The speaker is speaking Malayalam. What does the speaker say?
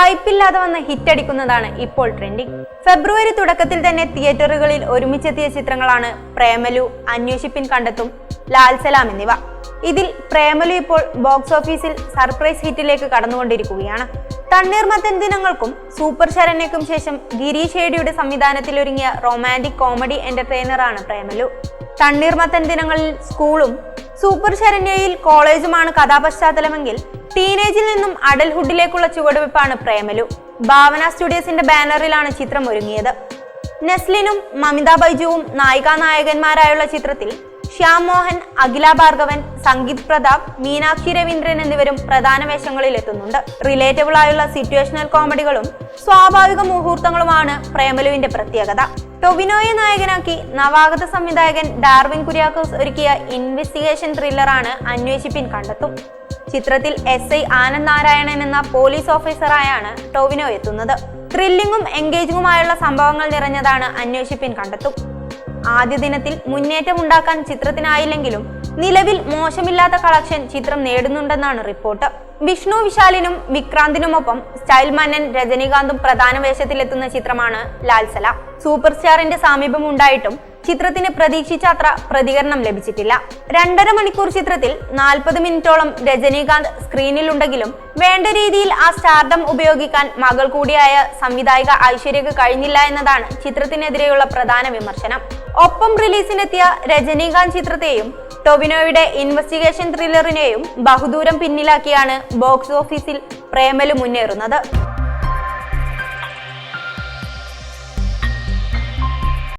ഹൈപ്പില്ലാതെ വന്ന് ഹിറ്റടിക്കുന്നതാണ് ഇപ്പോൾ ട്രെൻഡിങ് ഫെബ്രുവരി തുടക്കത്തിൽ തന്നെ തിയേറ്ററുകളിൽ ഒരുമിച്ചെത്തിയ ചിത്രങ്ങളാണ് പ്രേമലു അന്വേഷിപ്പിൻ കണ്ടെത്തും ലാൽ സലാം എന്നിവ. ഇതിൽ പ്രേമലു ഇപ്പോൾ ബോക്സ് ഓഫീസിൽ സർപ്രൈസ് ഹിറ്റിലേക്ക് കടന്നുകൊണ്ടിരിക്കുകയാണ്. തണ്ണീർമത്തൻ ദിനങ്ങൾക്കും സൂപ്പർ ശരണ്യക്കും ശേഷം ഗിരീഷ് ഏടിയുടെ സംവിധാനത്തിൽ ഒരുങ്ങിയ റൊമാന്റിക് കോമഡി എന്റർടൈനറാണ് പ്രേമലു. തണ്ണീർമത്തൻ ദിനങ്ങളിൽ സ്കൂളും സൂപ്പർ ശരണ്യയിൽ കോളേജുമാണ് കഥാപശ്ചാത്തലമെങ്കിൽ ടീനേജിൽ നിന്നും അഡൽഹുഡിലേക്കുള്ള ചുവടുവെപ്പാണ് പ്രേമലു. ഭാവന സ്റ്റുഡിയോസിന്റെ ബാനറിലാണ് ചിത്രം ഒരുങ്ങിയത്. നെസ്ലിനും മമിത ബൈജുവും നായികാ നായകന്മാരായുള്ള ചിത്രത്തിൽ ശ്യാം മോഹൻ അഖില ഭാർഗവൻ സംഗീത് പ്രതാപ് മീനാക്ഷി രവീന്ദ്രൻ എന്നിവരും പ്രധാന വേഷങ്ങളിൽ എത്തുന്നുണ്ട്. റിലേറ്റബിൾ ആയുള്ള സിറ്റുവേഷണൽ കോമഡികളും സ്വാഭാവിക മുഹൂർത്തങ്ങളുമാണ് പ്രേമലുവിന്റെ പ്രത്യേകത. ടൊവിനോയെ നായകനാക്കി നവാഗത സംവിധായകൻ ഡാർവിൻ കുര്യാക്കോസ് ഒരുക്കിയ ഇൻവെസ്റ്റിഗേഷൻ ത്രില്ലറാണ് അന്വേഷിപ്പിൻ കണ്ടെത്തും. ചിത്രത്തിൽ എസ് ഐ ആനന്ദ് നാരായണൻ എന്ന പോലീസ് ഓഫീസറായാണ് ടോവിനോ എത്തുന്നത്. ത്രില്ലിങ്ങും എൻഗേജിങ്ങുമായുള്ള സംഭവങ്ങൾ നിറഞ്ഞതാണ് അന്വേഷിപ്പിൻ കണ്ടെത്തും. ആദ്യ ദിനത്തിൽ മുന്നേറ്റം ഉണ്ടാക്കാൻ ചിത്രത്തിനായില്ലെങ്കിലും നിലവിൽ മോശമില്ലാത്ത കളക്ഷൻ ചിത്രം നേടുന്നുണ്ടെന്നാണ് റിപ്പോർട്ട്. വിഷ്ണു വിശാലിനും വിക്രാന്തിനുമൊപ്പം സ്റ്റൈൽ മന്നൻ രജനീകാന്തും പ്രധാന വേഷത്തിലെത്തുന്ന ചിത്രമാണ് ലാൽസല സൂപ്പർ സ്റ്റാറിന്റെ സാമീപ്യം ഉണ്ടായിട്ടും ചിത്രത്തിന് പ്രതീക്ഷിച്ച അത്ര പ്രതികരണം ലഭിച്ചിട്ടില്ല. രണ്ടര മണിക്കൂർ ചിത്രത്തിൽ നാൽപ്പത് മിനിറ്റോളം രജനീകാന്ത് സ്ക്രീനിലുണ്ടെങ്കിലും വേണ്ട രീതിയിൽ ആ സ്റ്റാർഡം ഉപയോഗിക്കാൻ മകൾ കൂടിയായ സംവിധായിക ഐശ്വര്യക്ക് കഴിഞ്ഞില്ല എന്നതാണ് ചിത്രത്തിനെതിരെയുള്ള പ്രധാന വിമർശനം. ഒപ്പം റിലീസിനെത്തിയ രജനീകാന്ത് ചിത്രത്തെയും ടൊവിനോയുടെ ഇൻവെസ്റ്റിഗേഷൻ ത്രില്ലറിനെയും ബഹുദൂരം പിന്നിലാക്കിയാണ് ബോക്സ് ഓഫീസിൽ പ്രേമലു മുന്നേറുന്നത്.